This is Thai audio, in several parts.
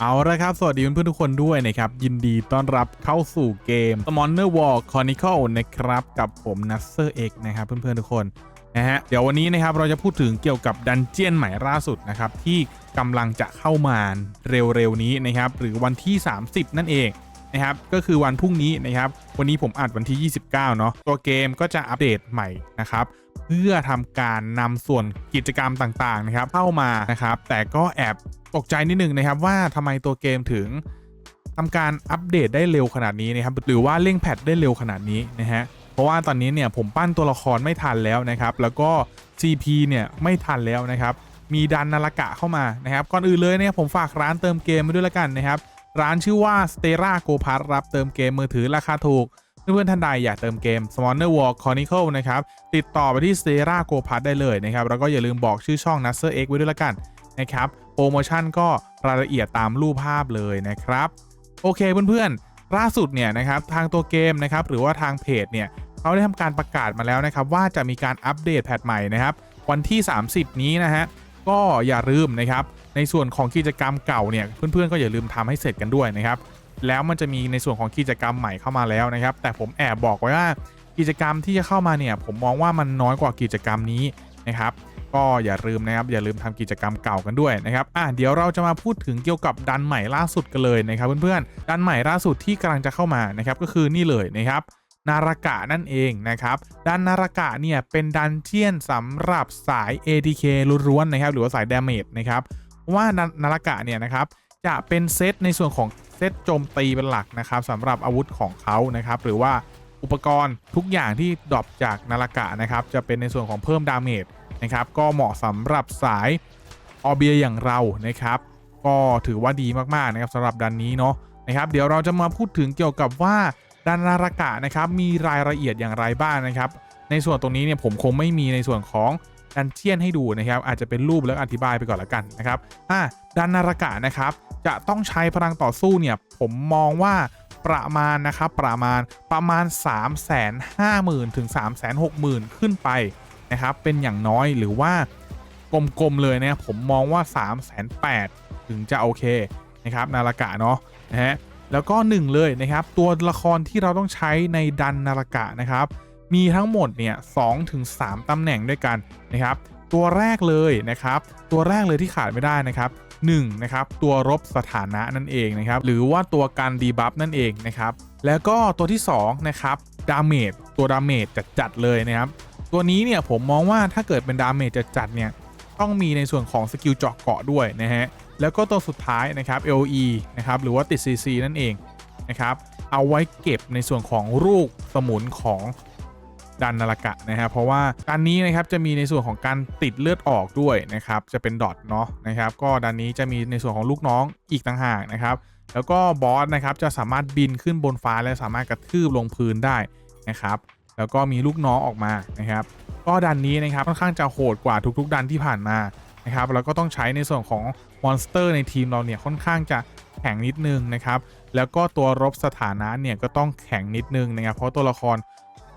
เอาละครับ สวัสดีเพื่อนๆทุกคนด้วยนะครับ ยินดีต้อนรับเข้าสู่เกม s m o n n e r War Chronicle นะครับ กับผม n a s s e r X นะครับ เพื่อนๆทุกคนนะฮะเดี๋ยววันนี้นะครับเราจะพูดถึงเกี่ยวกับดันเจียนใหม่ล่าสุดนะครับ ที่กำลังจะเข้ามาเร็วๆนี้นะครับ หรือวันที่ 30 นั่นเองนะครับ ก็คือวันพรุ่งนี้นะครับ วันนี้ผมอัดวันที่ 29 เนาะตัวเกมก็จะอัปเดตใหม่นะครับ เพื่อทำการนำส่วนกิจกรรมต่างๆนะครับเข้ามานะครับ แต่ก็แอบตกใจนิดนึงนะครับว่าทำไมตัวเกมถึงทำการอัปเดตได้เร็วขนาดนี้นะครับหรือว่าเร่งแพทได้เร็วขนาดนี้นะฮะเพราะว่าตอนนี้เนี่ยผมปั้นตัวละครไม่ทันแล้วนะครับ แล้วก็ CP เนี่ยไม่ทันแล้วนะครับ มีดันนาฬกะเข้ามานะครับ ก่อนอื่นเลยเนี่ยผมฝากร้านเติมเกมไว้ด้วยละกันนะครับ ร้านชื่อว่า Stella Go Pass รับเติมเกมมือถือราคาถูก เพื่อนๆท่านใดอยากเติมเกม s m o n e r War Chronicle นะครับ ติดต่อไปที่ Stella Go p a s ได้เลยนะครับ แล้วก็อย่าลืมบอกชื่อช่อง n a s e r X ไว้ด้วยละกันนะครับ โปรโมชั่นก็รายละเอียดตามรูปภาพเลยนะครับ โอเคเพื่อนๆล่าสุดเนี่ยนะครับทางตัวเกมนะครับหรือว่าทางเพจเนี่ยเขาได้ทำการประกาศมาแล้วนะครับว่าจะมีการอัปเดตแพทใหม่นะครับวันที่ 30 นี้นะฮะก็อย่าลืมนะครับในส่วนของกิจกรรมเก่าเนี่ยเพื่อนๆก็อย่าลืมทำให้เสร็จกันด้วยนะครับ แล้วมันจะมีในส่วนของกิจกรรมใหม่เข้ามาแล้วนะครับ แต่ผมแอบบอกไว้ว่ากิจกรรมที่จะเข้ามาเนี่ย ผมมองว่ามันน้อยกว่ากิจกรรมนี้นะครับ ก็อย่าลืมนะครับ อย่าลืมทำกิจกรรมเก่ากันด้วยนะครับอะเดี๋ยวเราจะมาพูดถึงเกี่ยวกับดันใหม่ล่าสุดกันเลยนะครับเพื่อนๆดันใหม่ล่าสุดที่กำลังจะเข้ามานะครับก็คือนี่เลยนะครับนารากะนั่นเองนะครับดันนารากะเนี่ยเป็นดันเจียนสำหรับสาย ATK ล้วนๆนะครับ หรือว่าสาย Damage นะครับเพราะว่านานารากะเนี่ยนะครับจะเป็นเซตในส่วนของ เซตโจมตีเป็นหลักนะครับสำหรับอาวุธของเขานะครับหรือว่าอุปกรณ์ทุกอย่างที่ดรอปจากนารากะนะครับจะเป็นในส่วนของเพิ่มดาเมจนะครับก็เหมาะสำหรับสายออเบียอย่างเรานะครับก็ถือว่าดีมากๆนะครับสำหรับดันนี้เนาะนะครับเดี๋ยวเราจะมาพูดถึงเกี่ยวกับว่าดันนารากะนะครับมีรายละเอียดอย่างไรบ้างนะครับ ในส่วนตรงนี้เนี่ยผมคงไม่มีในส่วนของ ดันเจียนให้ดูนะครับ อาจจะเป็นรูปแล้วอธิบายไปก่อนละกันนะครับอะดันนารากะนะครับ จะต้องใช้พลังต่อสู้เนี่ย ผมมองว่าประมาณนะครับ ประมาณประมาณ 3 5 0 0 0 0 ถึง 3 6 0 0 0 0 ขึ้นไปนะครับ เป็นอย่างน้อยหรือว่ากลมๆเลยเนี่ยผมมองว่า 3 8 0 0 0ถึงจะโอเคนะครับ นารากะเนาะนะฮะแล้วก็หนึ่งเลยนะครับ ตัวละครที่เราต้องใช้ในดันนารากะนะครับ มีทั้งหมดเนี่ยสอถึง3ตำแหน่งด้วยกันนะครับ ตัวแรกเลยนะครับ ตัวแรกเลยที่ขาดไม่ได้นะครับ1นะครับตัวรบสถานะนั่นเองนะครับ หรือว่าตัวการดีบัฟนั่นเองนะครับ แล้วก็ตัวที่2นะครับดาเมจตัวดาเมจจัดๆเลยนะครับ ตัวนี้เนี่ยผมมองว่าถ้าเกิดเป็นดาเมจจัดๆเนี่ยต้องมีในส่วนของสกิลเจาะเกาะด้วยนะฮะแล้วก็ตัวสุดท้ายนะครับ LE นะครับหรือว่าติด CC นั่นเองนะครับเอาไว้เก็บในส่วนของลูกสมุนของ ดันนารากะนะครับเพราะว่าการนี้นะครับจะมีในส่วนของการติดเลือดออกด้วยนะครับจะเป็นดอทเนาะนะครับก็ดันนี้จะมีในส่วนของลูกน้องอีกต่างหากนะครับแล้วก็บอสนะครับจะสามารถบินขึ้นบนฟ้าและสามารถกระทืบลงพื้นได้นะครับแล้วก็มีลูกน้องออกมานะครับก็ดันนี้นะครับค่อนข้างจะโหดกว่าทุกๆ ดันที่ผ่านมานะครับแล้วก็ต้องใช้ในส่วนของมอนสเตอร์ในทีมเราเนี่ยค่อนข้างจะแข็งนิดนึงนะครับแล้วก็ตัวรบสถานะเนี่ยก็ต้องแข็งนิดนึงนะครับเพราะตัวละคร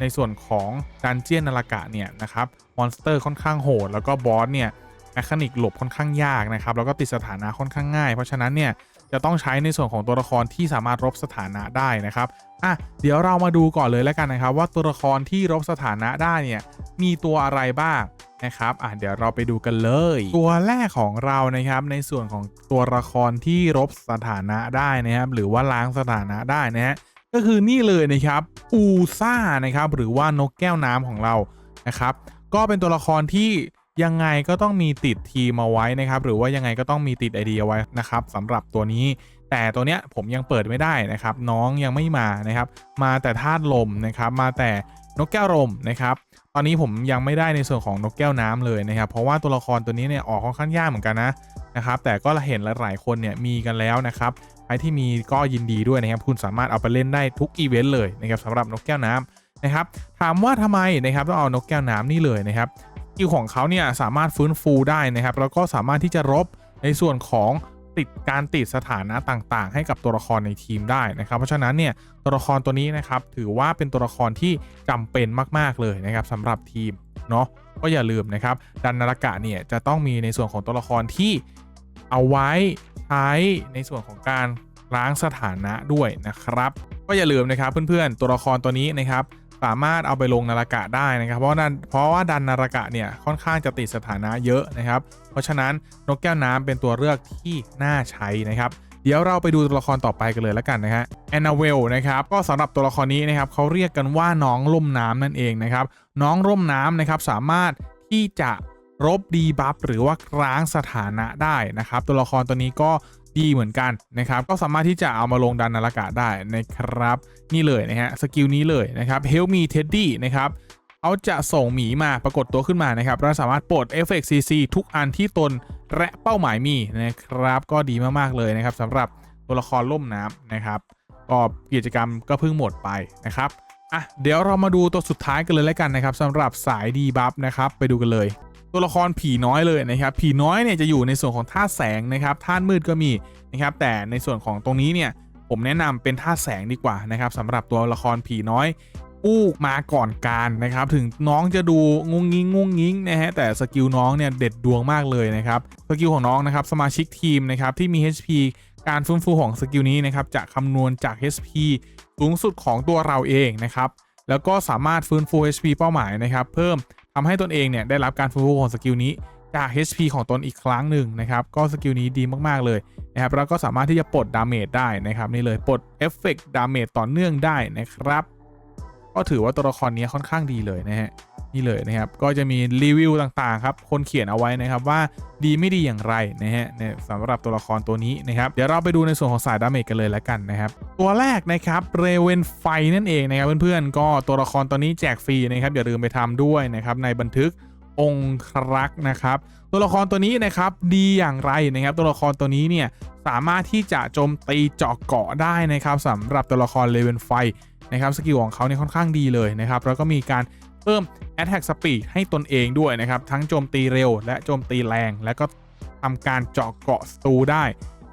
ในส่วนของดันเจียนนารากะเนี่ยนะครับมอนสเตอร์ค่อนข้างโหดแล้วก็บอสเนี่ยแมคานิกหลบค่อนข้างยากนะครับแล้วก็ติดสถานะค่อนข้างง่าย เพราะฉะนั้นเนี่ยจะต้องใช้ในส่วนของตัวละครที่สามารถรบสถานะได้นะครับอะเดี๋ยวเรามาดูก่อนเลยแล้วกันนะครับ ว่าตัวละครที่รบสถานะได้เนี่ยมีตัวอะไรบ้างนะครับอะเดี๋ยวเราไปดูกันเลย ตัวแรกของเรานะครับในส่วนของตัวละครที่รบสถานะได้นะครับหรือว่าล้างสถานะได้นะฮะ ก็คือนี่เลยนะครับอูซ่านะครับหรือว่านกแก้วน้ำของเรานะครับ ก็เป็นตัวละครที่ยังไงก็ต้องมีติดทีมเอาไว้นะครับ หรือว่ายังไงก็ต้องมีติดไอเดียไว้นะครับสำหรับตัวนี้ แต่ตัวเนี้ยผมยังเปิดไม่ได้นะครับ น้องยังไม่มานะครับ มาแต่ธาตุลมนะครับ มาแต่นกแก้วลมนะครับ ตอนนี้ผมยังไม่ได้ในส่วนของนกแก้วน้ำเลยนะครับ เพราะว่าตัวละครตัวนี้เนี่ยออกค่อนข้างยากเหมือนกันนะนะครับ แต่ก็เห็นหลายๆคนเนี่ยมีกันแล้วนะครับ ใครที่มีก็ยินดีด้วยนะครับ คุณสามารถเอาไปเล่นได้ทุกอีเวนต์เลยนะครับสำหรับนกแก้วน้ำนะครับ ถามว่าทำไมนะครับต้องเอานกแก้วน้ำนี่เลยนะครับกิลของเขาเนี่ยสามารถฟื้นฟูได้นะครับ แล้วก็สามารถที่จะรบในส่วนของติดการติดสถานะต่างๆ ให้กับตัวละครในทีมได้นะครับ เพราะฉะนั้นเนี่ยตัวละครตัวนี้นะครับถือว่าเป็นตัวละครที่จำเป็นมากๆเลยนะครับสำหรับทีมเนาะก็อย่าลืมนะครับดันนารกะเนี่ยจะต้องมีในส่วนของตัวละครที่เอาไว้ ใช้ในส่วนของการล้างสถานะด้วยนะครับ ก็อย่าลืมนะครับเพื่อนๆตัวละครตัวนี้นะครับสามารถเอาไปลงนารากะได้นะครับ เพราะว่าดันเพราะว่าดันนารากะเนี่ยค่อนข้างจะติดสถานะเยอะนะครับ เพราะฉะนั้นนกแก้วน้ำเป็นตัวเลือกที่น่าใช้นะครับ เดี๋ยวเราไปดูตัวละครต่อไปกันเลยแล้วกันนะฮะแอนนาเวลนะครับก็สำหรับตัวละครนี้นะครับเขาเรียกกันว่าน้องร่มน้ำนั่นเองนะครับ น้องร่มน้ำนะครับสามารถที่จะ รบดีบัฟหรือว่าร้างสถานะได้นะครับ ตัวละครตัวนี้ก็ดีเหมือนกันนะครับ ก็สามารถที่จะเอามาลงดันนารากะได้นะครับ นี่เลยนะฮะสกิลนี้เลยนะครับ Help me Teddy นะครับเขาจะส่งหมีมาปรากฏตัวขึ้นมานะครับเราสามารถปลดเอฟเฟกต์ CC ทุกอันที่ตนและเป้าหมายมีนะครับ ก็ดีมากๆเลยนะครับสำหรับตัวละครล่มน้ำนะครับก็กิจกรรมก็เพิ่งหมดไปนะครับอะเดี๋ยวเรามาดูตัวสุดท้ายกันเลยแล้วกันนะครับสำหรับสายดีบัฟนะครับ ไปดูกันเลย ตัวละครผีน้อยเลยนะครับ ผีน้อยเนี่ยจะอยู่ในส่วนของธาแสงนะครับธามืดก็มีนะครับ แต่ในส่วนของตรงนี้เนี่ยผมแนะนำเป็นธาแสงดีกว่านะครับสำหรับตัวละครผีน้อยผู้มาก่อนการนะครับ ถึงน้องจะดูงุงงิงงุงงิงนะฮะแต่สกิลน้องเนี่ยเด็ดดวงมากเลยนะครับสกิลของน้องนะครับสมาชิกทีมนะครับที่มี HP การฟื้นฟูของสกิลนี้นะครับจะคำนวณจาก HP สูงสุดของตัวเราเองนะครับแล้วก็สามารถฟื้นฟู HP เป้าหมายนะครับ เพิ่ม ทำให้ตนเองเนี่ยได้รับการฟื้นฟูของสกิลนี้จาก HP ของตนอีกครั้งหนึ่งนะครับ ก็สกิลนี้ดีมากๆเลยนะครับแล้วก็สามารถที่จะปลดดาเมจได้นะครับนี่เลยปลดเอฟเฟกต์ดาเมจต่อเนื่องได้นะครับ ก็ถือว่าตัวละครนี้ค่อนข้างดีเลยนะฮะ นี่เลยนะครับ ก็จะมีรีวิวต่างๆครับ คนเขียนเอาไว้นะครับว่าดีไม่ดีอย่างไรนะฮะเนี่ยสำหรับตัวละครตัวนี้นะครับ เดี๋ยวเราไปดูในส่วนของสายดาเมจกันเลยแล้วกันนะครับ ตัวแรกนะครับเรเวนไฟนั่นเองนะครับเพื่อนๆ ก็ตัวละครตัวนี้แจกฟรีนะครับอย่าลืมไปทำด้วยนะครับในบันทึกองครักษ์นะครับ ตัวละครตัวนี้นะครับดีอย่างไรนะครับ ตัวละครตัวนี้เนี่ยสามารถที่จะโจมตีเจาะเกาะได้นะครับสำหรับตัวละครเลเวนไฟนะครับสกิลของเขาเนี่ยค่อนข้างดีเลยนะครับแล้วก็มีการ พิ่ม Attack Speed ให้ตนเองด้วยนะครับ ทั้งโจมตีเร็วและโจมตีแรง และก็ทำการเจาะเกาะสตูได้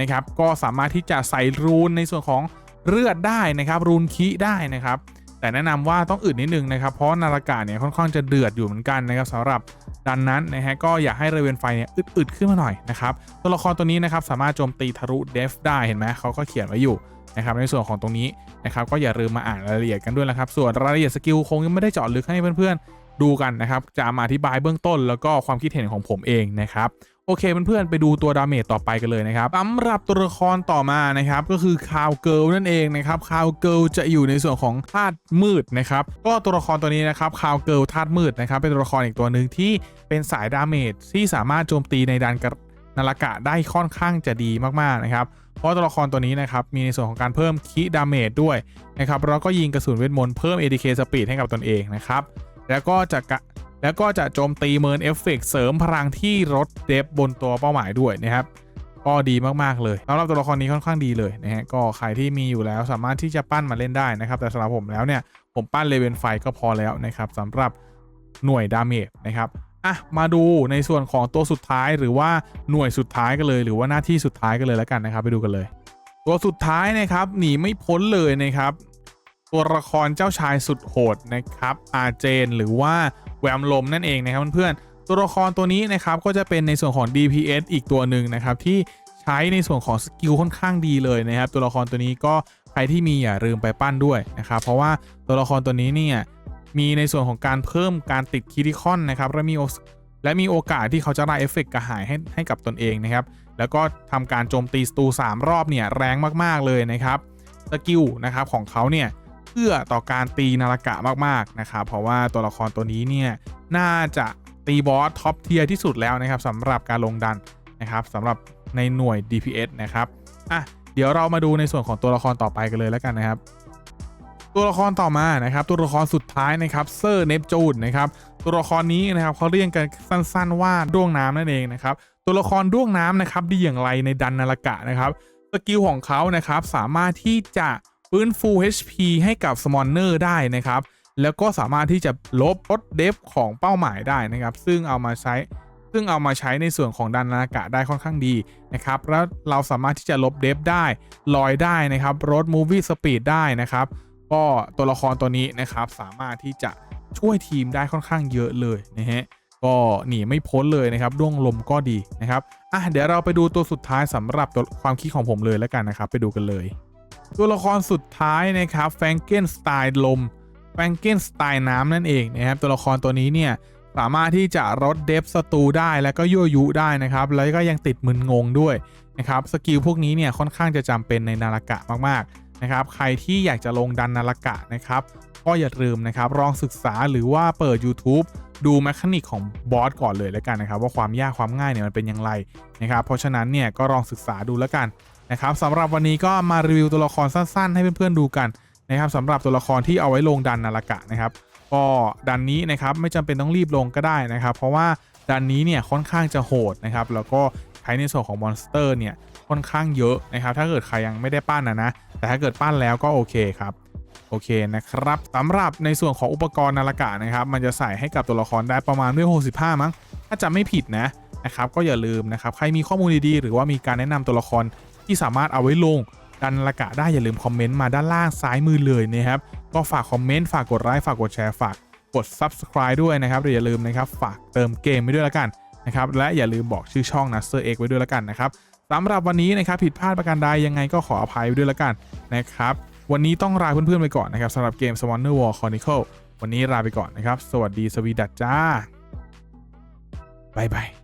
นะครับ ก็สามารถที่จะใส่รูนในส่วนของเลือดได้นะครับ รูนคีได้นะครับ แต่แนะนำว่าต้องอึดนิดนึงนะครับ เพราะนารากาเนี่ยค่อนข้างจะเดือดอยู่เหมือนกันนะครับสำหรับดันนั้นนะฮะก็อยากให้เรเวนไฟเนี่ยอึดๆขึ้นมาหน่อยนะครับตัวละครตัวนี้นะครับสามารถโจมตีทะลุเดฟได้เห็นไหมเขาก็เขียนไว้อยู่นะครับในส่วนของตรงนี้นะครับก็อย่าลืมมาอ่านรายละเอียดกันด้วยนะครับ ส่วนรายละเอียดสกิลคงยังไม่ได้เจาะลึกให้เพื่อนๆดูกันนะครับ จะมาอธิบายเบื้องต้น แล้วก็ความคิดเห็นของผมเองนะครับ โอเคเพื่อนๆไปดูตัวดาเมจต่อไปกันเลยนะครับสำหรับตัวละครต่อมานะครับก็คือคาวเกิลนั่นเองนะครับคาวเกิลจะอยู่ในส่วนของธาตุมืดนะครับก็ตัวละครตัวนี้นะครับคาวเกิลธาตุมืดนะครับเป็นตัวละครอีกตัวหนึ่งที่เป็นสายดาเมจที่สามารถโจมตีในดันกระนารากะได้ค่อนข้างจะดีมากๆนะครับเพราะตัวละครตัวนี้นะครับมีในส่วนของการเพิ่มคีดาเมจด้วยนะครับแล้วก็ยิงกระสุนเวทมนต์เพิ่ม ADK สปีดให้กับตนเองนะครับแล้วก็จะกะ แล้วก็จะโจมตีเมินเอฟเฟกเสริมพลังที่ลดเดฟบนตัวเป้าหมายด้วยนะครับก็ดีมากๆเลยสำหรับตัวละครนี้ค่อนข้างดีเลยนะฮะก็ใครที่มีอยู่แล้วสามารถที่จะปั้นมาเล่นได้นะครับ แต่สำหรับผมแล้วเนี่ยผมปั้นเลเวนไฟก็พอแล้วนะครับสำหรับหน่วยดาเมจนะครับอะมาดูในส่วนของตัวสุดท้ายหรือว่าหน่วยสุดท้ายกันเลย หรือว่าหน้าที่สุดท้ายกันเลยแล้วกันนะครับ ไปดูกันเลย ตัวสุดท้ายนะครับหนีไม่พ้นเลยนะครับ ตัวละครเจ้าชายสุดโหดนะครับอาเจน หรือว่าแวมลมนั่นเองนะครับเพื่อนๆตัวละครตัวนี้นะครับก็จะเป็นในส่วนของ DPS อีกตัวหนึ่งนะครับที่ใช้ในส่วนของสกิลค่อนข้างดีเลยนะครับ ตัวละครตัวนี้ก็ใครที่มีอย่าลืมไปปั้นด้วยนะครับเพราะว่าตัวละครตัวนี้เนี่ยมีในส่วนของการเพิ่มการติดคิริคอนนะครับและมีและมีโอกาสที่เขาจะได้เอฟเฟกต์กระหายให้ให้กับตนเองนะครับ แล้วก็ทำการโจมตีสตู3รอบเนี่ยแรงมากๆเลยนะครับสกิลนะครับของเขาเนี่ย อื้อต่อการตีนารากะมากๆนะครับเพราะว่าตัวละครตัวนี้เนี่ยน่าจะตีบอสท็อปเทียร์ที่สุดแล้วนะครับสำหรับการลงดันนะครับสำหรับในหน่วย DPS นะครับอะเดี๋ยวเรามาดูในส่วนของตัวละครต่อไปกันเลยแล้วกันนะครับ ตัวละครต่อมานะครับ ตัวละครสุดท้ายนะครับเซอร์เนปจูนนะครับตัวละครนี้นะครับเขาเรียกกันสั้นๆว่าด้วงน้ำนั่นเองนะครับตัวละครด้วงน้ำนะครับดีอย่างไรในดันนารกะนะครับสกิลของเขานะครับสามารถที่จะ ฟื้นฟู HP ให้กับสมอนเนอร์ได้นะครับ แล้วก็สามารถที่จะลบลดเดฟของเป้าหมายได้นะครับ ซึ่งเอามาใช้ ซึ่งเอามาใช้ในส่วนของดันนารากะได้ค่อนข้างดีนะครับ แล้วเราสามารถที่จะลบเดฟได้ลอยได้นะครับลดมูวี่สปีดได้นะครับ ก็ตัวละครตัวนี้นะครับสามารถที่จะช่วยทีมได้ค่อนข้างเยอะเลยนะฮะก็หนีไม่พ้นเลยนะครับด้วงลมก็ดีนะครับอะเดี๋ยวเราไปดูตัวสุดท้ายสำหรับตัวความคิดของผมเลยแล้วกันนะครับ ไปดูกันเลย ตัวละครสุดท้ายนะครับแฟงเกนสไตล์ลมแฟงเกนสไตล์น้ำนั่นเองนะครับตัวละครตัวนี้เนี่ยสามารถที่จะลดเดฟศัตรูได้แล้วก็ยั่วยุได้นะครับแล้วก็ยังติดมึนงงด้วยนะครับสกิลพวกนี้เนี่ยค่อนข้างจะจำเป็นในนารากะมากๆนะครับใครที่อยากจะลงดันนารากะนะครับก็อย่าลืมนะครับลองศึกษาหรือว่าเปิด YouTube ดูแมคานิกของบอสก่อนเลยแล้วกันนะครับว่าความยากความง่ายเนี่ยมันเป็นอย่างไรนะครับเพราะฉะนั้นเนี่ยก็ลองศึกษาดูแล้วกัน นะครับสำหรับวันนี้ก็มารีวิวตัวละครสั้นๆ ให้เพื่อนๆดูกันนะครับสำหรับตัวละครที่เอาไว้ลงดันนารกะนะครับก็ดันนี้นะครับไม่จำเป็นต้องรีบลงก็ได้นะครับ เพราะว่าดันนี้เนี่ยค่อนข้างจะโหดนะครับแล้วก็ใช้ในส่วนของมอนสเตอร์เนี่ยค่อนข้างเยอะนะครับ ถ้าเกิดใครยังไม่ได้ปั้นนะนะแต่ถ้าเกิดปั้นแล้วก็โอเคครับโอเคนะครับสำหรับในส่วนของอุปกรณ์นารกะนะครับมันจะใส่ให้กับตัวละครได้ประมาณด้วย65 มั้ง ถ้าจำไม่ผิดนะนะครับก็อย่าลืมนะครับใครมีข้อมูลดีๆ หรือว่ามีการแนะนำตัวละคร ที่สามารถเอาไว้ลงดันละกะได้อย่าลืมคอมเมนต์มาด้านล่างซ้ายมือเลยนะครับ ก็ฝากคอมเมนต์ฝากกดไลค์ฝากกดแชร์ฝากกด Subscribe ด้วยนะครับอย่าลืมนะครับฝากเติมเกมไว้ด้วยละกันนะครับและอย่าลืมบอกชื่อช่อง n a s t e r X ไว้ด้วยละกันนะครับสำหรับวันนี้นะครับผิดพลาดประการใดยังไงก็ขออภัยไว้ด้วยละกันนะครับวันนี้ต้องลาเพื่อนๆไปก่อนนะครับสำหรับเกม Swanner War Chronicle วันนี้ลาไปก่อนนะครับ สวัสดีสวีดัตจ้าบายบาย